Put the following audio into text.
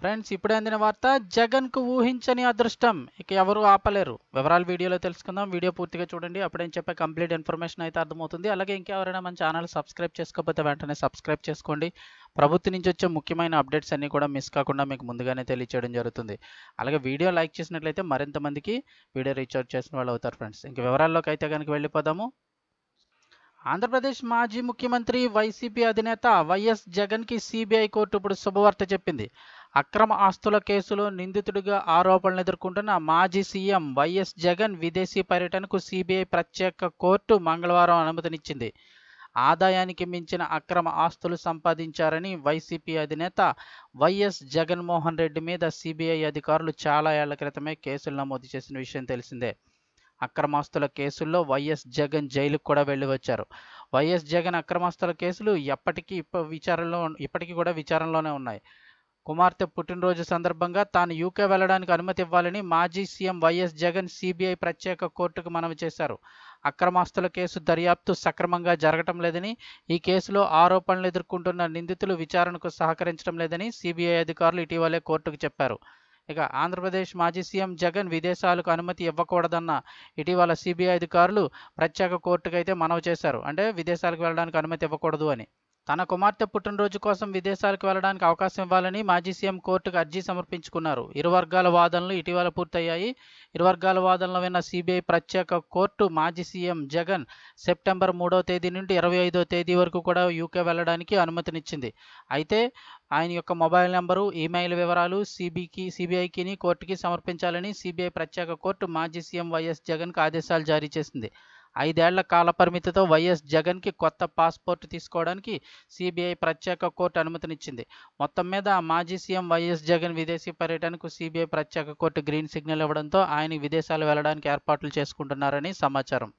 Friends ఇప్పుడే అందిన వార్త జగన్కు ఊహించని అదృష్టం. ఇక ఎవరు ఆపలేరు. వివరాలు వీడియోలో తెలుసుకుందాం. వీడియో పూర్తిగా చూడండి. అప్పుడేం చెప్పే కంప్లీట్ ఇన్ఫర్మేషన్ అయితే అర్థమవుతుంది. అలాగే ఇంకెవరైనా మన ఛానల్ సబ్స్క్రైబ్ చేసుకోకపోతే వెంటనే సబ్స్క్రైబ్ చేసుకోండి. ప్రభుత్వం నుంచి వచ్చే ముఖ్యమైన అప్డేట్స్ అన్నీ కూడా మిస్ కాకుండా మీకు ముందుగానే తెలియచేయడం జరుగుతుంది. అలాగే వీడియో లైక్ చేసినట్లయితే మరింత మందికి వీడియో రీఛార్జ్ చేసిన వాళ్ళు అవుతారు ఫ్రెండ్స్. ఇంక వివరాల్లోకి అయితే కనుక వెళ్ళిపోదాము. ఆంధ్రప్రదేశ్ మాజీ ముఖ్యమంత్రి వైసీపీ అధినేత వైఎస్ జగన్కి సిబిఐ కోర్టు ఇప్పుడు శుభవార్త చెప్పింది. అక్రమ ఆస్తుల కేసులో నిందితుడిగా ఆరోపణలు ఎదుర్కొంటున్న మాజీ సీఎం వైఎస్ జగన్ విదేశీ పర్యటనకు సిబిఐ ప్రత్యేక కోర్టు మంగళవారం అనుమతినిచ్చింది. ఆదాయానికి మించిన అక్రమ ఆస్తులు సంపాదించారని వైసీపీ అధినేత వైఎస్ జగన్మోహన్ రెడ్డి మీద సిబిఐ అధికారులు చాలా ఏళ్ళ క్రితమే కేసులు నమోదు చేసిన విషయం తెలిసిందే. అక్రమాస్తుల కేసుల్లో వైఎస్ జగన్ జైలుకు కూడా వెళ్ళి వచ్చారు. వైఎస్ జగన్ అక్రమాస్తుల కేసులు ఎప్పటికీ ఇప్ప విచారణలో ఇప్పటికీ కూడా విచారణలోనే ఉన్నాయి. కుమార్తె పుట్టినరోజు సందర్భంగా తాను యూకే వెళ్ళడానికి అనుమతి ఇవ్వాలని మాజీ సీఎం వైఎస్ జగన్ సిబిఐ ప్రత్యేక కోర్టుకు మనవి చేశారు. అక్రమాస్తుల కేసు దర్యాప్తు సక్రమంగా జరగటం లేదని ఈ కేసులో ఆరోపణలు ఎదుర్కొంటున్న నిందితులు విచారణకు సహకరించడం లేదని సిబిఐ అధికారులు ఇటీవలే కోర్టుకు చెప్పారు. ఇక ఆంధ్రప్రదేశ్ మాజీ సీఎం జగన్ విదేశాలకు అనుమతి ఇవ్వకూడదన్న ఇటీవల సిబిఐ అధికారులు ప్రత్యేక కోర్టుకు అయితే మనవి చేశారు. అంటే విదేశాలకు వెళ్ళడానికి అనుమతి ఇవ్వకూడదు అని. తన కుమార్తె పుట్టినరోజు కోసం విదేశాలకు వెళ్ళడానికి అవకాశం ఇవ్వాలని మాజీ సీఎం కోర్టుకు అర్జీ సమర్పించుకున్నారు. ఇరు వర్గాల వాదనలు ఇటీవల పూర్తయ్యాయి. ఇరు వర్గాల వాదనలు విన్న సిబిఐ ప్రత్యేక కోర్టు మాజీ సీఎం జగన్ సెప్టెంబర్ మూడో తేదీ నుండి ఇరవై ఐదో తేదీ వరకు కూడా యూకే వెళ్ళడానికి అనుమతినిచ్చింది. అయితే ఆయన యొక్క మొబైల్ నెంబరు ఈమెయిల్ వివరాలు సిబికి సిబిఐకిని కోర్టుకి సమర్పించాలని సిబిఐ ప్రత్యేక కోర్టు మాజీ సీఎం వైఎస్ జగన్కు ఆదేశాలు జారీ చేసింది. ఐదేళ్ళ కాల పరిమితితో వైఎస్ జగన్కి కొత్త పాస్పోర్ట్ తీసుకోవడానికి సిబిఐ ప్రత్యేక కోర్టు అనుమతినిచ్చింది. మొత్తం మీద మాజీ సీఎం వైఎస్ జగన్ విదేశీ పర్యటనకు సిబిఐ ప్రత్యేక కోర్టు గ్రీన్ సిగ్నల్ ఇవ్వడంతో ఆయన విదేశాలు వెళ్ళడానికి ఏర్పాట్లు చేసుకుంటున్నారని సమాచారం.